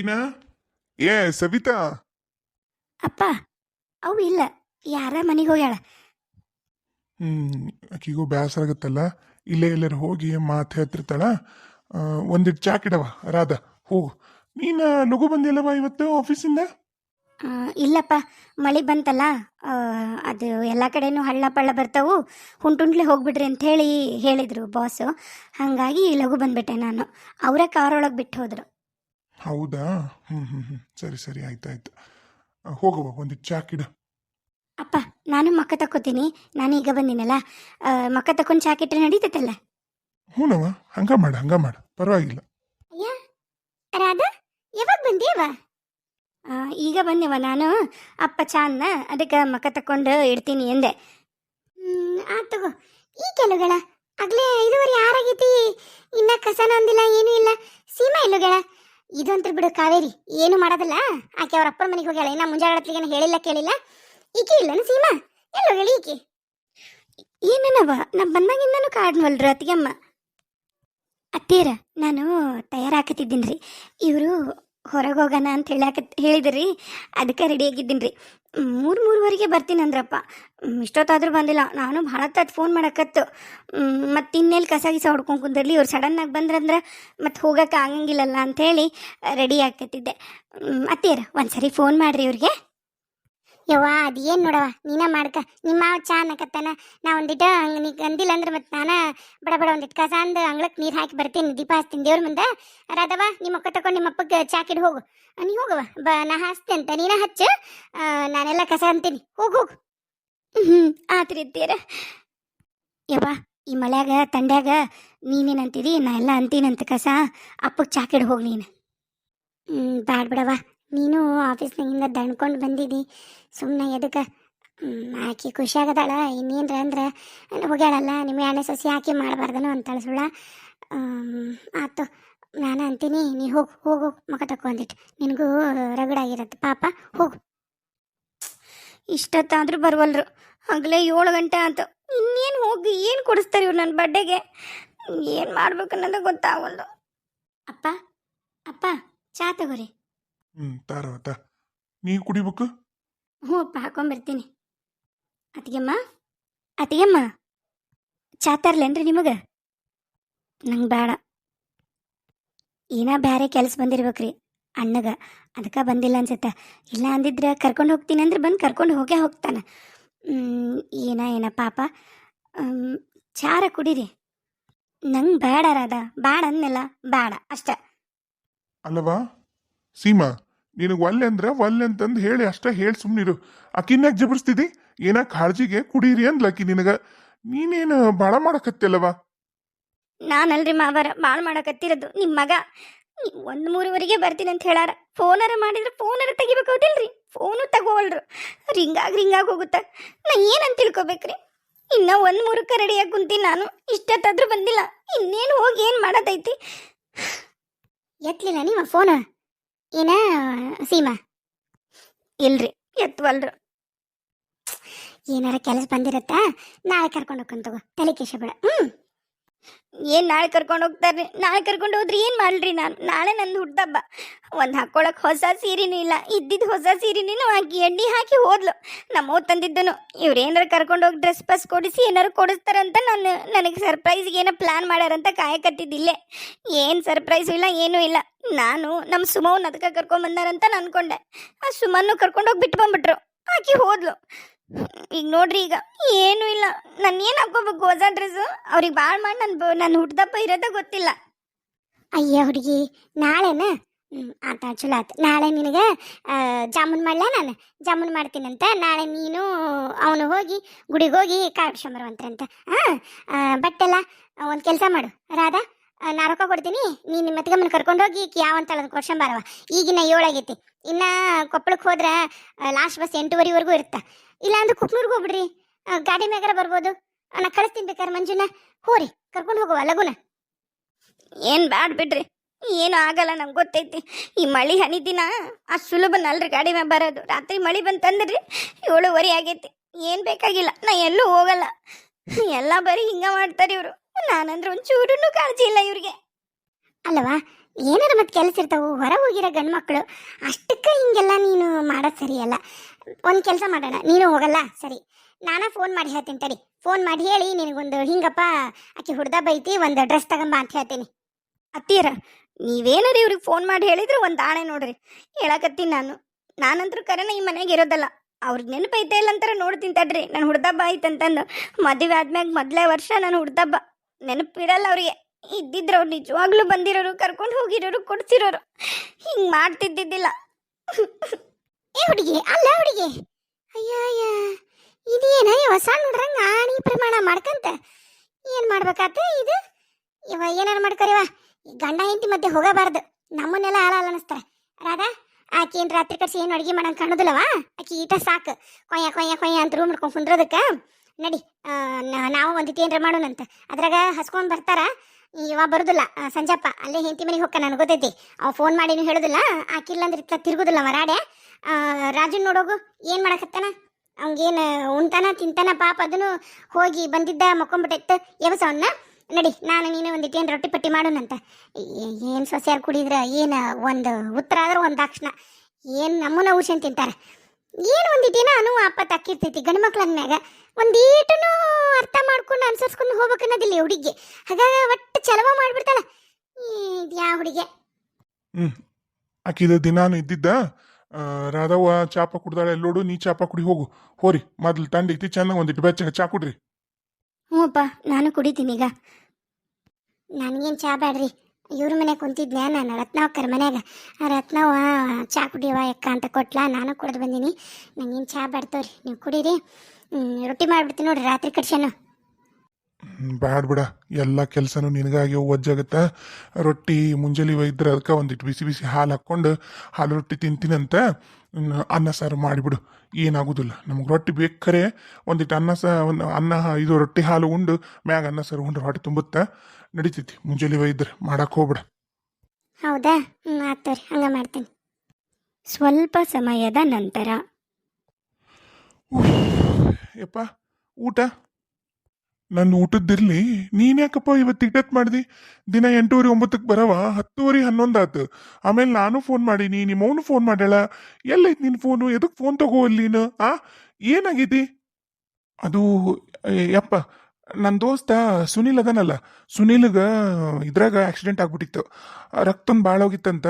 ಅಕ್ಕಿನ ಏ ಸವಿತಾ. ಅಪ್ಪ ಅವು ಇಲ್ಲ. ಯಾರ ಮನೆಗೆ ಹೋಗ್ಯಾಳ? ಹ್ಮ್ ಆಕಿಗೂ ಬೇಸರ ಆಗತ್ತಲ್ಲ. ಇಲ್ಲೇ ಎಲ್ಲರ ಹೋಗಿ ಮಾತು ಹೇಳ್ತಿರ್ತಾಳ. ಒಂದಿಟ್ಟು ಚಾಕಿಡವ ರಾಧ ಹೋಗು. ನೀನ ಲಘು ಬಂದಿಲ್ಲವ ಇವತ್ತು ಆಫೀಸಿಂದ? ಆ, ಇಲ್ಲಪ್ಪ ಮಳೆ ಬಂತಲ್ಲ. ಆ, ಅದು ಎಲ್ಲ ಕಡೆನೂ ಹಳ್ಳ ಪಳ್ಳ ಬರ್ತಾವು. ಹುಂಟುಂಟ್ಲೆ ಹೋಗ್ಬಿಡ್ರಿ ಅಂತ ಹೇಳಿ ಹೇಳಿದ್ರು ಬಾಸು ಹಾಗಾಗಿ ಲಘು ಬಂದ್ಬಿಟ್ಟೆ ನಾನು. ಅವರೇ ಕಾರೊಳಗೆ ಬಿಟ್ಟು ಹೋದರು. ಹೌದಾ? ಹ್ಮ್ ಹ್ಮ್ ಹ್ಞೂ ಸರಿ ಸರಿ ಆಯ್ತಾಯ್ತು ಹೋಗುವ ಒಂದು ಚಾಕಿಡ ಅಪ್ಪ ನಾನು ಮಕ್ಕ ತಕ್ಕೋತೀನಿ. ನಾನು ಈಗ ಬಂದಿನಲ್ಲ. ಆ, ಮಕ್ಕ ತಕೊಂಡು ಚಾಕಿಟ್ರೆ ನಡೀತೈತಲ್ಲ? ಹ್ಞೂನವ ಹಂಗ ಮಾಡ ಹಂಗ ಮಾಡ. ಪರವಾಗಿಲ್ಲ. ಅಯ್ಯ ರಾಧಾ ಯಾವಾಗ ಬಂದೇವ ಈಗ ಬಂದೇವ ನಾನು. ಅಪ್ಪ ಚಾನ್ನ ಅದಕ್ಕೆ ಮಕ್ಕ ತಕೊಂಡು ಇಡ್ತೀನಿ ಎಂದೆ. ಆತು ತಗೋ. ಈ ಕೆಲುಗಳ ಆಗ್ಲೇ ಐದುವರೆ ಆರಾಗೈತಿ. ಇನ್ನ ಕಸನ ಒಂದಿಲ್ಲ ಏನೂ ಇಲ್ಲ. ಸೀಮಾ ಇಲ್ಲುಗಳ ಇದಂತ್ರ ಬಿಡು ಕಾವೇರಿ. ಏನು ಮಾಡೋದಿಲ್ಲ. ಆಕೆ ಅವ್ರ ಅಪ್ಪನ ಮನೆಗೆ ಹೋಗ್ಯಾಳ. ಇನ್ನ ಮುಂಜಾನೆ ಹೇಳಿಲ್ಲ ಕೇಳಿಲ್ಲ. ಈಕೆ ಇಲ್ಲನ ಸೀಮಾ? ಎಲ್ಲೋಗಳಿ ಈಕೆ? ಏನನವ? ನಾ ಬಂದಾಗಿಂದನೂ ಕಾಡ್ನವಲ್ರ ಅತ್ತಿಗೆಮ್ಮ. ಅತ್ತೇರ ನಾನು ತಯಾರಾಕತಿದ್ದೀನಿ ರೀ ಇವರು ಹೊರಗೆ ಹೋಗೋಣ ಅಂತ ಹೇಳಾಕ ಹೇಳಿದ್ರಿ. ಅದಕ್ಕೆ ರೆಡಿ ಆಗಿದ್ದೀನಿ ರೀ ಮೂರು ಮೂರುವರೆಗೆ ಬರ್ತೀನಿ ಅಂದ್ರಪ್ಪ. ಇಷ್ಟೊತ್ತಾದರೂ ಇಷ್ಟೊತ್ತಾದ್ರೂ ಬಂದಿಲ್ಲ. ನಾನು ಭಾಳ ತತ್ ಫೋನ್ ಮಾಡಕತ್ತು. ಮತ್ತು ಇನ್ನೆಲ್ಲಿ ಕಸ ಗಿಸ ಹೊಡ್ಕೊಂಡು ಕುಂದಿರಲಿ. ಇವ್ರು ಸಡನ್ನಾಗಿ ಬಂದ್ರಂದ್ರೆ ಮತ್ತು ಹೋಗಕ್ಕೆ ಆಗಂಗಿಲ್ಲಲ್ಲ ಅಂಥೇಳಿ ರೆಡಿ ಆಗ್ತಿದ್ದೆ. ಅತ್ತೀರ ಒಂದು ಸರಿ ಫೋನ್ ಮಾಡಿರಿ ಇವ್ರಿಗೆ. ಯವ್ವ, ಅದೇನು ನೋಡವ ನೀನ ಮಾಡ್ಕ. ನಿಮ್ಮ ಚಾ ಅನ್ನಕತ್ತಾನ. ನಾ ಒಂದಿಟ ನೀ ಅಂದಿಲ್ಲ ಅಂದ್ರೆ ಮತ್ತೆ ನಾನು ಬಡ ಬಡ ಒಂದಿಟ್ಟು ಕಸ ಅಂದು ಅಂಗ್ಳಕ್ಕೆ ನೀರು ಹಾಕಿ ಬರ್ತೀನಿ ದೀಪ ಹಚ್ತೀನಿ ದೇವ್ರ ಮುಂದೆ. ರಾಧವ ನಿಮ್ಮ ಅಕ್ಕ ತಕೊಂಡು ನಿಮ್ಮ ಅಪ್ಪಗೆ ಚಾಕಿಡ್ ಹೋಗು. ನೀ ಹೋಗವ ಬ, ನಾ ಹಚ್ತೆ ಅಂತ, ನೀನ ಹಚ್ಚು. ನಾನೆಲ್ಲ ಕಸ ಅಂತೀನಿ. ಹೋಗು ಹೋಗು. ಹ್ಞೂ ಆತ್ರಿ ಅತ್ತೀರ ಯವ್ವ, ಈ ಮಳ್ಯಾಗ, ತಂಡ್ಯಾಗ ನೀನೇನಂತೀರಿ ನಾ ಎಲ್ಲ ಅಂತೀನಂತ ಕಸ. ಅಪ್ಪಗೆ ಚಾಕಿಡ್ ಹೋಗಿ ನೀನು. ಹ್ಞೂ ಬ್ಯಾಡ ಬಿಡವ ನೀನು ಆಫೀಸ್ನಾಗಿಂದ ದಣ್ಕೊಂಡು ಬಂದಿದ್ದಿ ಸುಮ್ಮನೆ ಎದಕ್ಕೆ? ಆಕಿ ಖುಷಿಯಾಗದಾಳ. ಇನ್ನೇನ್ರ ಅಂದ್ರೆ ಹೋಗ್ಯಾಳಲ್ಲ ನಿಮ್ಮ ಎಣ್ಣೆ ಸಸಿ ಹಾಕಿ ಮಾಡಬಾರ್ದನು ಅಂತಾಳೆ ಸುಳ್ಳ. ಆತು, ನಾನು ಅಂತೀನಿ, ನೀ ಹೋಗು ಹೋಗು ಮಗ ತಕೊಂದಿಟ್ಟು ನಿನಗೂ ರಗಡಾಗಿರತ್ತೆ ಪಾಪ, ಹೋಗು. ಇಷ್ಟೊತ್ತಾದರೂ ಬರುವಲ್ರು. ಆಗಲೇ ಏಳು ಗಂಟೆ ಆಯ್ತು ಇನ್ನೇನು ಹೋಗಿ, ಏನು ಕೊಡಿಸ್ತಾರೆ ಇವ್ರು ನನ್ನ ಬಡ್ಡೆಗೆ ಏನು ಮಾಡ್ಬೇಕು ಅನ್ನೋದು ಗೊತ್ತಾಗಲ್ದು ಅಪ್ಪ ಅಪ್ಪ, ಚಾ ತಗೋರಿ. ತಾರವತ್ತ ನೀ ಕುಡಿಬೇಕು? ಹ್ಞೂ ಅಪ್ಪ ಹಾಕೊಂಬರ್ತೀನಿ. ಅತ್ತಿಗೆಮ್ಮ ಅತ್ತಿಗೆಮ್ಮ. ಚಾ ತರ್ಲೇನ್ರಿ ನಿಮಗೆ? ನಂಗೆ ಬೇಡ ಏನ ಬೇರೆ ಕೆಲಸ ಬಂದಿರ್ಬೇಕ್ರಿ ಅಣ್ಣಗ. ಅದಕ್ಕೆ ಬಂದಿಲ್ಲ ಅನ್ಸುತ್ತೆ. ಇಲ್ಲ ಅಂದಿದ್ರೆ ಕರ್ಕೊಂಡು ಹೋಗ್ತೀನಿ ಅಂದ್ರೆ ಬಂದು ಕರ್ಕೊಂಡು ಹೋಗೇ ಹೋಗ್ತಾನೆ. ಏನ ಏನ ಪಾಪ. ಮ್, ಚಾರ ಕುಡೀರಿ. ನಂಗೆ ಬೇಡ ರಾಧ ಬೇಡ ಅನ್ನಲ್ಲ ಬೇಡ ಅಷ್ಟೇ. ಅಲ್ಲವಾ? ಸೀಮಾ ನಿನಗೆ ಒಲ್ಲೆ ಅಂದ್ರೆ ಒಲ್ಲೆ ಅಂತಂದು ಹೇಳಿ ಅಷ್ಟೇ ಹೇಳಿ ಸುಮ್ಮನಿರು ಆಕಿನ್ಯಾಗ ಜಬರ್ಸ್ತಿದಿ? ಏನ ಕಾಳಜಿಗೆ ಕುಡೀರಿ ಅಂದ್ಲ ಆಕಿ ನಿನಗ. ನೀನೇನು ಬಾಳ ಮಾಡಕತ್ತಿಲ್ಲವಾ? ನಾನಲ್ರಿ ಮಾವರ ಭಾಳ ಮಾಡಕತ್ತಿರೋದು. ನಿಮ್ಮ ಮಗ ಒಂದು ಮೂರುವರೆಗೆ ಬರ್ತೀನಿ ಅಂತ ಹೇಳಾರ. ಫೋನಾರ ಮಾಡಿದ್ರೆ ಫೋನರ ತೆಗಿಬೇಕು ಹೌದಿಲ್ರಿ? ಫೋನು ತಗೋವಲ್ರು. ರಿಂಗಾಗಿ ರಿಂಗಾಗಿ ಹೋಗುತ್ತಾ. ನಾ ಏನಂತ ತಿಳ್ಕೊಬೇಕ್ರಿ? ಇನ್ನ ಒಂದು ಮೂರಕ್ಕೆ ರೆಡಿಯಾಗಿ ಕುಂತೀನಿ ನಾನು ಇಷ್ಟೊತ್ತಾದ್ರೂ ಬಂದಿಲ್ಲ. ಇನ್ನೇನು ಹೋಗಿ ಏನು ಮಾಡೋದೈತಿ ಎತ್ತಲಿಲ್ಲ ನಿಮ್ಮ ಫೋನ್? ಏನ ಸೀಮಾ? ಇಲ್ರಿ ಎತ್ತವಲ್ರು ಏನಾರ ಕೆಲಸ ಬಂದಿರತ್ತಾ? ನಾಳೆ ಕರ್ಕೊಂಡು ಹೋಗ್ಕೊಂತಗೋ ತಲೆ ಕೇಶ ಬೇಡ. ಹ್ಞೂ ಏನ್ ನಾಳೆ ಕರ್ಕೊಂಡು ಹೋಗ್ತಾರೆ ನಾಳೆ ಕರ್ಕೊಂಡು ಹೋದ್ರಿ ಏನ್ ಮಾಡ್ರಿ ನಾನು? ನಾಳೆ ನಂದು ಹುಟ್ಟದಬ್ಬ ಒಂದ್ ಹಾಕೊಳಕ್ ಹೊಸ ಸೀರೆನೂ ಇಲ್ಲ. ಇದ್ದಿದ್ದು ಹೊಸ ಸೀರೆನೇನು ಹಾಕಿ, ಎಣ್ಣೆ ಹಾಕಿ ಹೋದ್ಲು. ನಮ್ಮ ತಂದಿದ್ದನು. ಇವ್ರು ಏನಾರ ಕರ್ಕೊಂಡು ಹೋಗಿ ಡ್ರೆಸ್ ಪಸ್ ಕೊಡಿಸಿ ಏನಾರು ಕೊಡಿಸ್ತಾರಂತ ನಾನು, ನನಗೆ ಸರ್ಪ್ರೈಸ್ಗೆ ಏನೋ ಪ್ಲಾನ್ ಮಾಡ್ಯಾರಂತ ಕಾಯಕತ್ತಿದ್ದಿಲ್ಲೇ ಏನು ಸರ್ಪ್ರೈಸ್ ಇಲ್ಲ, ಏನೂ ಇಲ್ಲ. ನಾನು ನಮ್ಮ ಸುಮವ್ನ ಅದಕ್ಕೆ ಕರ್ಕೊಂಡ್ ಬಂದಾರಂತ ನಾನು ಅನ್ಕೊಂಡೆ ಆ ಸುಮನ್ನು ಕರ್ಕೊಂಡೋಗಿ ಬಿಟ್ಟು ಬಂದ್ಬಿಟ್ರು. ಹೋದ್ಲು. ಈಗ ನೋಡ್ರಿ, ಈಗ ಏನು ಇಲ್ಲ. ನಾನು ಏನು ಹಾಕೋಬೇಕು ಹೊಸ ಡ್ರೆಸ್ಸು ಅವ್ರಿಗೆ ಭಾಳ ಮಾಡಿ ನನ್ನ ನನ್ನ ಹುಟ್ಟದಪ್ಪ ಇರೋದ ಗೊತ್ತಿಲ್ಲ. ಅಯ್ಯ ಹುಡುಗಿ, ನಾಳೆನ? ಆತ ಚಲೋ ಆತು. ನಾಳೆ ನಿನಗೆ ಜಾಮೂನ್ ಮಾಡಲ ನಾನು? ಜಾಮೂನ್ ಮಾಡ್ತೀನಂತ, ನಾಳೆ ನೀನು ಅವನು ಹೋಗಿ, ಗುಡಿಗೆ ಹೋಗಿ ಕಾಡ್ಸ್ಕೊಂಬರುವಂತ್ರಂತ ಹಾಂ ಬಟ್ಟೆಲ್ಲ ಒಂದು ಕೆಲಸ ಮಾಡು. ರಾಧಾ? ನಾ ರೊಕ್ಕ ಕೊಡ್ತೀನಿ, ನೀನು ನಿಮ್ಮ ಮೆತ್ಗಮ್ಮನ ಕರ್ಕೊಂಡು ಹೋಗಿ ಯಾವ ಅಂತ ಹೇಳೋದು ಕೊಡ್ಸಂಬಾರವ ಈಗಿನ ಏಳಾಗೈತಿ ಇನ್ನ ಕೊಪ್ಪಳಕ್ಕೆ ಹೋದ್ರೆ ಲಾಸ್ಟ್ ಬಸ್ ಎಂಟೂವರೆವರೆಗೂ ಇರುತ್ತೆ ಇಲ್ಲಾಂದ್ರೆ ಕುಕ್ನೂರ್ಗೆ ಹೋಗ್ಬಿಡ್ರಿ. ಗಾಡಿ ಮ್ಯಾಗಾರ ಬರ್ಬೋದು. ನಾ ಕಳಿಸ್ತೀನಿ ಬೇಕಾರೆ ಮಂಜುನ. ಹೋರಿ ಕರ್ಕೊಂಡು ಹೋಗುವ ಲಗುನ. ಏನು ಬ್ಯಾಡ್ ಬಿಡ್ರಿ. ಏನು ಆಗಲ್ಲ, ನಂಗೆ ಗೊತ್ತೈತಿ. ಈ ಮಳಿ ಹನಿ ದಿನ ಅಷ್ಟು ಸುಲಭನಲ್ರಿ ಗಾಡಿ ಮ್ಯಾಗ ಬರೋದು. ರಾತ್ರಿ ಮಳಿ ಬಂತಂದ್ರಿ ಏಳುವರೆ ಆಗೈತಿ. ಏನು ಬೇಕಾಗಿಲ್ಲ, ನಾ ಎಲ್ಲೂ ಹೋಗಲ್ಲ. ಎಲ್ಲ ಬರೀ ಹಿಂಗೆ ಮಾಡ್ತಾರೆ ಇವರು. ನಾನಂದ್ರೆ ಒಂಚೂರು ಕಾಳಜಿ ಇಲ್ಲ ಇವ್ರಿಗೆ. ಅಲ್ವಾ ಏನಾರ ಮತ್ತೆ ಕೆಲಸ ಇರ್ತಾವು ಹೊರ ಹೋಗಿರೋ ಗಂಡು ಮಕ್ಕಳು ಅಷ್ಟಕ್ಕೆ ಹಿಂಗೆಲ್ಲ ನೀನು ಮಾಡೋದು ಸರಿಯಲ್ಲ ಒಂದು ಕೆಲಸ ಮಾಡೋಣ, ನೀನು ಹೋಗಲ್ಲ? ಸರಿ. ನಾನ ಫೋನ್ ಮಾಡಿ ಹೇಳ್ತೀನಿ ತಡಿ. ಫೋನ್ ಮಾಡಿ ಹೇಳಿ, ನಿನಗೊಂದು ಹಿಂಗಪ್ಪ, ಆಕೆ ಹುಡ್ದ ಬೈತಿ, ಒಂದು ಡ್ರೆಸ್ ತಗೊಂಬ ಅಂತ ಹೇಳ್ತೀನಿ. ಅತ್ತೀರ, ನೀವೇನಾರ ಇವ್ರಿಗೆ ಫೋನ್ ಮಾಡಿ ಹೇಳಿದ್ರೆ ಒಂದು ಆಣೆ ನೋಡ್ರಿ. ಹೇಳಕತ್ತೀನಿ ನಾನು. ನಾನಂತರೂ ಕರೆನ ಈ ಮನೆಗೆ ಇರೋದಲ್ಲ. ಅವ್ರಿಗೆ ನೆನಪೈತೆ ಇಲ್ಲ ಅಂತಾರೆ ನೋಡ್ತೀನಿ ತಡ್ರಿ. ನಾನು ಹುಡ್ದಬ್ಬ ಐತಂತಂದು. ಮದುವೆ ಆದ್ಮ್ಯಾಗ ಮೊದಲೇ ವರ್ಷ ನಾನು ಹುಡ್ದಬ್ಬ. ನೆನಪಿರಲ್ಲ ಅವ್ರಿಗೆ ಇದ್ದಿದ್ರು ಅವ್ರು ನಿಜವಾಗ್ಲೂ ಬಂದಿರೋರು, ಕರ್ಕೊಂಡು ಹೋಗಿರೋರು, ಕೊಡ್ತಿರೋರು. ಹಿಂಗೆ ಮಾಡ್ತಿದ್ದಿದ್ದಿಲ್ಲ. ಏ ಹುಡುಗಿ, ಅಲ್ಲ ಹುಡುಗಿ. ಅಯ್ಯ ಅಯ್ಯ. ಇದೇನ ಇವ ಸಣ್ಣ ಹುಡ್ರಂಗ ಆಣಿ ಪ್ರಮಾಣ ಮಾಡ್ಕಂತ. ಏನು ಮಾಡ್ಬೇಕಾತ ಇದು? ಇವ ಏನಾರು ಮಾಡ್ಕೊರಿವ ಗಂಡ ಹೆಂಡತಿ ಮಧ್ಯೆ ಹೋಗಬಾರ್ದು. ನಮ್ಮನ್ನೆಲ್ಲ ಹಾಳ ಅನಿಸ್ತಾರ. ರಾಧಾ, ಆಕಿ ಏನ್ ರಾತ್ರಿ ಕಡ್ಸಿ ಏನು ಅಡುಗೆ ಮಾಡಂಗ್ ಕಾಣೋದಿಲ್ಲವಾ? ಆಕಿ ಈಟ ಸಾಕು. ಕೊಯ್ಯ ಕೊಯ್ಯ ಕೊಯ್ಯ ಅಂತ ರೂಮ್ ಮಾಡ್ಕೊಂಡು ಕುಂದ್ರೋದಕ್ಕ. ನಡಿ ನಾವು ಒಂದಿಟ್ಟು ಏನ್ರ ಮಾಡೋಣಂತ. ಅದ್ರಾಗ ಹಸ್ಕೊಂಡ್ ಬರ್ತಾರ. ಇವ ಬರುದಿಲ್ಲ ಸಂಜಪ್ಪ. ಅಲ್ಲೇ ಹೆಂಡತಿ ಮನೆಗೆ ಹೋಗ್ಕ ನನಗೆ ಗೊತ್ತೈತಿ. ಅವ ಫೋನ್ ಮಾಡಿ ನೀನು ಹೇಳುದಿಲ್ಲ ಆಕಿಲ್ಲ ಅಂದ್ರೆ ಇತ್ತ ತಿರುಗುದಿಲ್ಲ ಮರಾಡೆ ರಾಜನ್ ನೋಡೋಗು, ಏನ್ ಮಾಡಕತ್ತಾನ? ಅವಂಗೇನು ಉಣ್ತಾನ, ತಿಂತಾನ, ಪಾಪ ಅದನ್ನು ಹೋಗಿ ಬಂದಿದ್ದ ಮಕ್ಕೊಂಬಿಟ್ಟೈತೆ. ಎವಸವನ್ನ ನಡಿ, ನಾನು ನೀನು ಒಂದಿಟ್ಟು ಏನು ರೊಟ್ಟಿ ಪಟ್ಟಿ ಮಾಡೋಣಂತ. ಏನು ಸೊಸೆಯಾರು ಕುಡಿದ್ರೆ, ಏನು ಒಂದು ಉತ್ತರ ಆದ್ರೆ ಒಂದು ಅಕ್ಷಣ ಏನು ನಮ್ಮನ್ನ ಊಷನ್ ತಿಂತಾರೆ. ಏನು ಒಂದಿಟ್ಟೇನ ಅನು ಅಪ್ಪ ತಕ್ಕಿರ್ತೈತಿ ಗಂಡು ಮಕ್ಳ ಅಂದ್ಮ್ಯಾಗ ಒಂದೀಟನು ಅರ್ಥ ಮಾಡ್ಕೊಂಡು ಅನ್ಸರ್ಸ್ಕೊಂಡು ಹೋಗ್ಬೇಕು ಅನ್ನೋದಿಲ್ಲ ಹುಡುಗಿ. ಹಾಗಾಗಿ ಒಟ್ಟು ಚಲವ ಮಾಡ್ಬಿಡ್ತಾಳ. ಇದು ಯಾವ ಹುಡುಗಿ? ಆಕಿದ ದಿನಾನು ಇದ್ದಿದ್ದ. ಆ, ರಾಧವ್ವ ಚಾಪ ಕುಡ್ದಾಳೆ. ಎಲ್ಲೋಡು ನೀ ಚಾಪ ಕುಡಿ ಹೋಗು. ಹೋರಿ ಮೊದ್ಲು ತಂಡ ಐತಿ ಚೆನ್ನಾಗಿ ಒಂದಿಟ್ಟು ಬೆಚ್ಚಗೆ ಚಾ ಕುಡ್ರಿ. ಹ್ಞೂಪ್ಪ ನಾನು ಕುಡಿತೀನಿ ಈಗ. ನನಗೇನು ಚಾ ಬೇಡ್ರಿ ಇವ್ರ ಮನೆ ಕುಂತಿದ್ನೆ ನಾನು ರತ್ನಾವಕ್ಕರ ಮನ್ಯಾಗ. ಆ ರತ್ನವ್ವ ಚಾ ಕುಡಿಯವ ಎಕ್ಕ ಅಂತ ಕೊಟ್ಲ ನಾನು ಕುಡ್ದು ಬಂದೀನಿ. ನಂಗೇನು ಚಾ ಬೇಡ್ತವ್ರಿ ನೀವು ಕುಡೀರಿ. ಹ್ಮ್, ರೊಟ್ಟಿ ಮಾಡಿಬಿಡ್ತೀನಿ ನೋಡ್ರಿ ರಾತ್ರಿ ಕಡ್ಸೇನು ಬ್ಯಾಡ ಬಿಡ. ಎಲ್ಲ ಕೆಲಸನೂ ನಿನಗಾಗಿ ಒಜ್ಜಾಗತ್ತ. ರೊಟ್ಟಿ ಮುಂಜಾನೆ ಒಯ್ದ್ರೆ ಅದಕ್ಕೆ ಒಂದಿಟ್ಟು ಬಿಸಿ ಬಿಸಿ ಹಾಲು ಹಾಕ್ಕೊಂಡು ಹಾಲು ರೊಟ್ಟಿ ತಿಂತೀನಂತ ಅನ್ನ ಸಾರು ಮಾಡಿಬಿಡು. ಏನಾಗೋದಿಲ್ಲ. ನಮಗೆ ರೊಟ್ಟಿ ಬೇಕರೆ ಒಂದಿಟ್ಟು ಅನ್ನ ಸಾ ಒಂದು ಅನ್ನ ಇದು ರೊಟ್ಟಿ ಹಾಲು ಉಂಡು ಮ್ಯಾಗ ಅನ್ನ ಸಾರು ಉಂಡ್ರೆ ಹೊಟ್ಟೆ ತುಂಬುತ್ತಾ. ನಡಿತೈತಿ. ಮುಂಜಾನೆ ಒಯ್ದ್ರೆ ಮಾಡಕ್ಕೆ ಹೋಗ್ಬಿಡ. ಹೌದಾ? ಹ್ಞೂ ಹಂಗೆ ಮಾಡ್ತೀನಿ. ಸ್ವಲ್ಪ ಸಮಯದ ನಂತರ. ಯಪ್ಪ, ಊಟ? ನನ್ನ ಊಟದ್ದಿರ್ಲಿ ನೀನ್ ಯಾಕಪ್ಪ ಇವತ್ತು ಇಟ್ಟತ್ ಮಾಡ್ದಿ? ದಿನ ಎಂಟೂವರೆ ಒಂಬತ್ತಕ್ಕೆ ಬರವ, ಹತ್ತುವರೆ ಹನ್ನೊಂದು ಆತು ಆಮೇಲೆ ನಾನು ಫೋನ್ ಮಾಡೀನಿ, ನಿಮ್ಮವನು ಫೋನ್ ಮಾಡ್ಯಾಳ. ಎಲ್ಲೈತ್ ನಿನ್ ಫೋನು? ಎದಕ್ಕೆ ಫೋನ್ ತಗೋ ಅಲ್ಲಿ ಆ? ಏನಾಗೈತಿ? ಅದು, ಯಪ್ಪ ನನ್ನ ದೋಸ್ತ ಸುನಿಲ್ ಅದನಲ್ಲ, ಸುನಿಲ್ಗೆ ಇದ್ರಾಗ ಆಕ್ಸಿಡೆಂಟ್ ಆಗ್ಬಿಟ್ಟಿತ್ತು. ರಕ್ತನ ಭಾಳ ಹೋಗಿತ್ತಂತ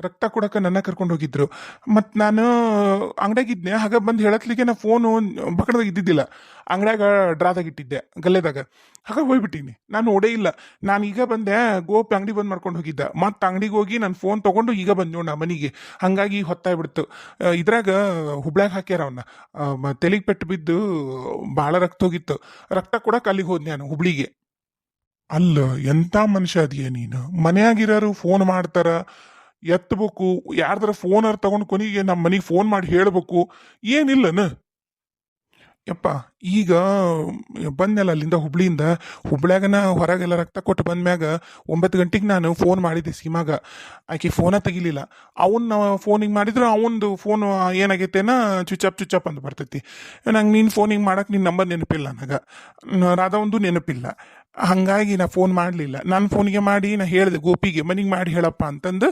ರಕ್ತ ಕೊಡಕ್ಕೆ ನನ್ನ ಕರ್ಕೊಂಡು ಹೋಗಿದ್ರು. ಮತ್ತು ನಾನು ಅಂಗಡಿಯಾಗಿದ್ನೆ ಹಾಗೆ ಬಂದು ಹೇಳತ್ಲಿಗೆ ನಾ ಫೋನು ಬಕಡದಾಗ ಇದ್ದಿದ್ದಿಲ್ಲ. ಅಂಗಡ್ಯಾಗ ಡ್ರಾದಾಗ ಇಟ್ಟಿದ್ದೆ, ಗಲ್ಲೆದಾಗ. ಹಾಗೆ ಹೋಗ್ಬಿಟ್ಟಿನಿ. ನಾನು ಓಡೇ ಇಲ್ಲ. ನಾನು ಈಗ ಬಂದೆ, ಗೋಪಿ ಅಂಗಡಿ ಬಂದ್ ಮಾಡ್ಕೊಂಡು ಹೋಗಿದ್ದ. ಮತ್ತು ಅಂಗಡಿಗೆ ಹೋಗಿ ನಾನು ಫೋನ್ ತೊಗೊಂಡು ಈಗ ಬಂದ್ ನೋಡ ಮನೆಗೆ. ಹಂಗಾಗಿ ಹೊತ್ತಾಗ್ಬಿಡ್ತು ಬಿಡ್ತು. ಇದ್ರಾಗ ಹುಬ್ಳ್ಯಾಗ ಹಾಕ್ಯಾರ ಅವನ್ನ ತೆಲಿಗೆ ಪೆಟ್ಟು ಬಿದ್ದು ಭಾಳ ರಕ್ತ ಹೋಗಿತ್ತು. ರಕ್ತ ಕೊಡಕ್ಕೆ ಅಲ್ಲಿಗೆ ಹೋದ್ ನಾನು, ಹುಬ್ಳಿಗೆ. ಅಲ್ಲ, ಎಂತ ಮನುಷ್ಯ ಅದೀಯ ನೀನು? ಮನ್ಯಾಗಿರೋರು ಫೋನ್ ಮಾಡ್ತಾರ ಎತ್ತಬೇಕು ಯಾರ್ದಾರ ಫೋನರ್ ತಗೊಂಡು ಕೊನಿಗೆ ನಮ್ಮ ಮನೆಗೆ ಫೋನ್ ಮಾಡಿ ಹೇಳ್ಬೇಕು, ಏನಿಲ್ಲನ? ಯಪ್ಪ, ಈಗ ಬಂದ್ನಲ್ಲ ಅಲ್ಲಿಂದ ಹುಬ್ಳಿಯಿಂದ? ಹುಬ್ಳ್ಯಾಗನ ಹೊರಗೆಲ್ಲ ರಕ್ತ ಕೊಟ್ಟು ಬಂದ್ಮ್ಯಾಗ ಒಂಬತ್ತು ಗಂಟೆಗೆ ನಾನು ಫೋನ್ ಮಾಡಿದ್ದೆ ಸೀಮಾಗ. ಆಕೆ ಫೋನ ತೆಗಿಲಿಲ್ಲ. ಅವನ್ನ ಫೋನಿಗೆ ಮಾಡಿದ್ರೆ, ಅವನದು ಫೋನ್ ಏನಾಗೈತೇನ? ಚುಚ್ಚಪ್ ಚುಚ್ಚಪ್ ಅಂತ ಬರ್ತೈತಿ. ನಂಗೆ ನೀನು ಫೋನಿಗೆ ಮಾಡಕ್ಕೆ ನಿನ್ನ ನಂಬರ್ ನೆನಪಿಲ್ಲ ನನಗೆ. ಒಂದು ನೆನಪಿಲ್ಲ. ಹಂಗಾಗಿ ನಾ ಫೋನ್ ಮಾಡಲಿಲ್ಲ. ನನ್ನ ಫೋನಿಗೆ ಮಾಡಿ ನಾ ಹೇಳಿದೆ ಗೋಪಿಗೆ ಮನೆಗೆ ಮಾಡಿ ಹೇಳಪ್ಪ ಅಂತಂದು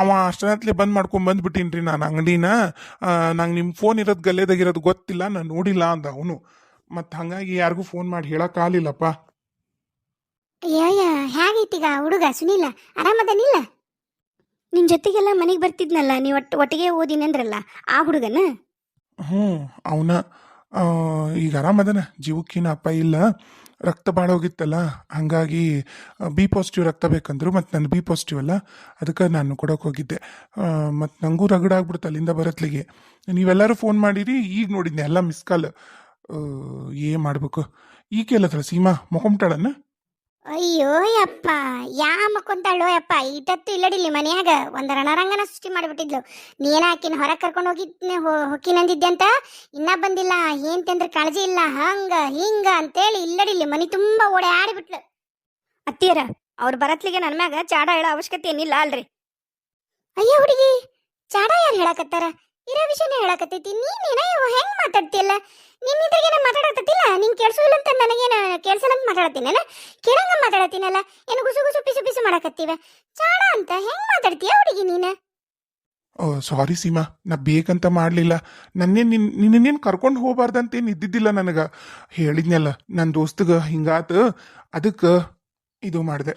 ಅವ ಅಷ್ಟೊತ್ತಲೆ ಬಂದ್ ಮಾಡ್ಕೊಂಡ್ ಬಂದ್ಬಿಟ್ಟಿನಿ ರೀ ನಾನು ಅಂಗಡಿನ. ನಂಗೆ ನಿಮ್ಮ ಫೋನ್ ಇರೋದು ಗಲ್ಲೆದಾಗಿರೋದು ಗೊತ್ತಿಲ್ಲ ನಾನು ನೋಡಿಲ್ಲ ಅಂದ ಅವನು. ಮತ್ತು ಹಂಗಾಗಿ ಯಾರಿಗೂ ಫೋನ್ ಮಾಡಿ ಹೇಳಕ್ಕಾಗಲಿಲ್ಲಪ್ಪ ಅಯ್ಯಯ್ಯ ಹೇಗೈತಿಗ ಹುಡುಗ ಸುನಿಲ್ಲ ಆರಾಮದನಿಲ್ಲ ನಿನ್ನ ಜೊತೆಗೆಲ್ಲ ಮನೆಗೆ ಬರ್ತಿದ್ನಲ್ಲ ನೀವು ಒಟ್ಟು ಒಟ್ಟಿಗೆ ಓದಿನಿ ಅಂದ್ರಲ್ಲ ಆ ಹುಡುಗನ? ಹ್ಞೂ ಅವನ. ಈಗ ಆರಾಮದನ ಜೀವಕ್ಕಿನ ಅಪ್ಪ ಇಲ್ಲ. ರಕ್ತ ಭಾಳ ಹೋಗಿತ್ತಲ್ಲ. ಹಂಗಾಗಿ ಬಿ ಪಾಸಿಟಿವ್ ರಕ್ತ ಬೇಕಂದ್ರು ಮತ್ತು ನಾನು ಬಿ ಪಾಸಿಟಿವ್ ಅಲ್ಲ. ಅದಕ್ಕೆ ನಾನು ಕೊಡೋಕೆ ಹೋಗಿದ್ದೆ. ಮತ್ತು ನನಗೂ ರಗಡಾಗ್ಬಿಡ್ತು ಅಲ್ಲಿಂದ ಬರತ್ಲಿಗೆ. ನೀವೆಲ್ಲರೂ ಫೋನ್ ಮಾಡಿರಿ. ಈಗ ನೋಡಿದ್ನೆ, ಎಲ್ಲ ಮಿಸ್ ಕಾಲ್ ಏನು ಮಾಡಬೇಕು. ಈ ಕೇಳತ್ರ ಸೀಮಾ ಮೊಕೊಂಬಿಟ್ಟಾಳನ್ನ ಅಯ್ಯೋ ಯಪ್ಪ ಯಾ ಮಕ್ಕೊಂತಾಳೋ ಯಪ್ಪ ಇಟ್ಟತ್ತು ಇಲ್ಲಡಿಲಿ ಮನ್ಯಾಗ ಒಂದ್ ರಣರಂಗನ ಸೃಷ್ಟಿ ಮಾಡಿಬಿಟ್ಟಿದ್ಲು. ನೀನ ಆಕಿನ ಹೊರಗೆ ಕರ್ಕೊಂಡು ಹೋಗಿ ಹೊಕ್ಕಿನಂದಿದ್ದೆ ಅಂತ? ಇನ್ನ ಬಂದಿಲ್ಲ ಏನ್ ತಂದ್ರೆ ಕಾಳಜಿ ಇಲ್ಲ ಹಂಗ ಹಿಂಗ ಅಂತೇಳಿ ಇಲ್ಲಡಿಲಿ ಮನಿ ತುಂಬಾ ಓಡೆ ಆಡಿಬಿಟ್ಲು. ಅತ್ತಿಯರ ಅವ್ರು ಬರತ್ಲಿಗೆ ನನ್ನ ಮ್ಯಾಗ ಚಾಡ ಹೇಳೋ ಅವಶ್ಯಕತೆ ಏನಿಲ್ಲ ಅಲ್ರಿ. ಅಯ್ಯೋ ಹುಡುಗಿ ಚಾಡ ಯಾರು ಹೇಳಕತ್ತಾರ? ಇರೋ ವಿಷಯನೇ ಹೇಳಕತ್ತೈತಿ. ನೀನೇನ ಇವ ಹೆಂಗ್ ಮಾತಾಡ್ತಿಯಲ್ಲ? ನಿನ್ನಿದ್ರಿಗೇನ ಮಾತಾಡಕತ್ತಿಲ್ಲ? ನಿನ್ ಇಲ್ಲ ಅಂತ ನನಗೇನ ಕೆಡ್ಸಲ್ಲ ಅಂತ ಮಾತಾಡತ್ತೀನಲ್ಲ? ಕೆಡಂಗ ಮಾತಾಡತ್ತೀನಲ್ಲ? ಏನು ಗುಸು ಗುಸು ಪಿಸು ಪಿಸು ಮಾಡಕತ್ತೀವ? ಚಾಣ ಅಂತ ಹೆಂಗ್ ಮಾತಾಡ್ತೀಯ ಹುಡುಗಿ ನೀನು? ಓ ಸಾರಿ ಸೀಮಾ. ನಾ ಬೇಕಂತ ಮಾಡಲಿಲ್ಲ. ನನ್ನೇ ನಿನ್ ನಿನ್ನೇನು ಕರ್ಕೊಂಡು ಹೋಗ್ಬಾರ್ದಂತೇನು ಇದ್ದಿದ್ದಿಲ್ಲ ನನಗೆ. ಹೇಳಿದ್ನಲ್ಲ ನನ್ನ ದೋಸ್ತಗ ಹಿಂಗಾತ, ಅದಕ್ಕೆ ಇದು ಮಾಡಿದೆ.